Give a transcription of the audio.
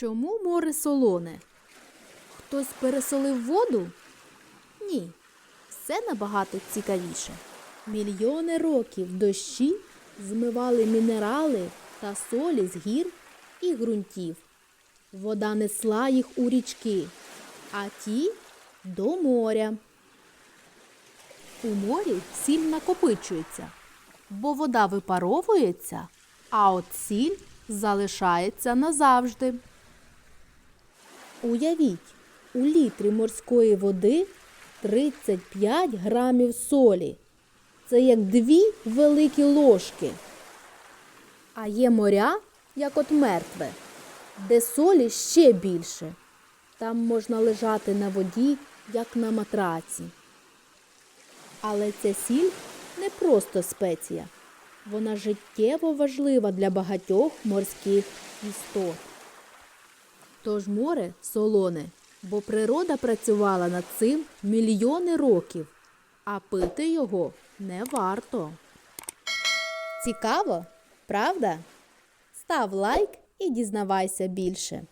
Чому море солоне? Хтось пересолив воду? Ні, все набагато цікавіше. Мільйони років дощі змивали мінерали та солі з гір і ґрунтів. Вода несла їх у річки, а ті до моря. У морі сіль накопичується, бо вода випаровується, а от сіль залишається назавжди. Уявіть, у літрі морської води 35 грамів солі. Це як дві великі ложки. А є моря, як от мертве, де солі ще більше. Там можна лежати на воді, як на матраці. Але ця сіль не просто спеція. Вона життєво важлива для багатьох морських істот. Тож море солоне, бо природа працювала над цим мільйони років, а пити його не варто. Цікаво, правда? Став лайк і дізнавайся більше.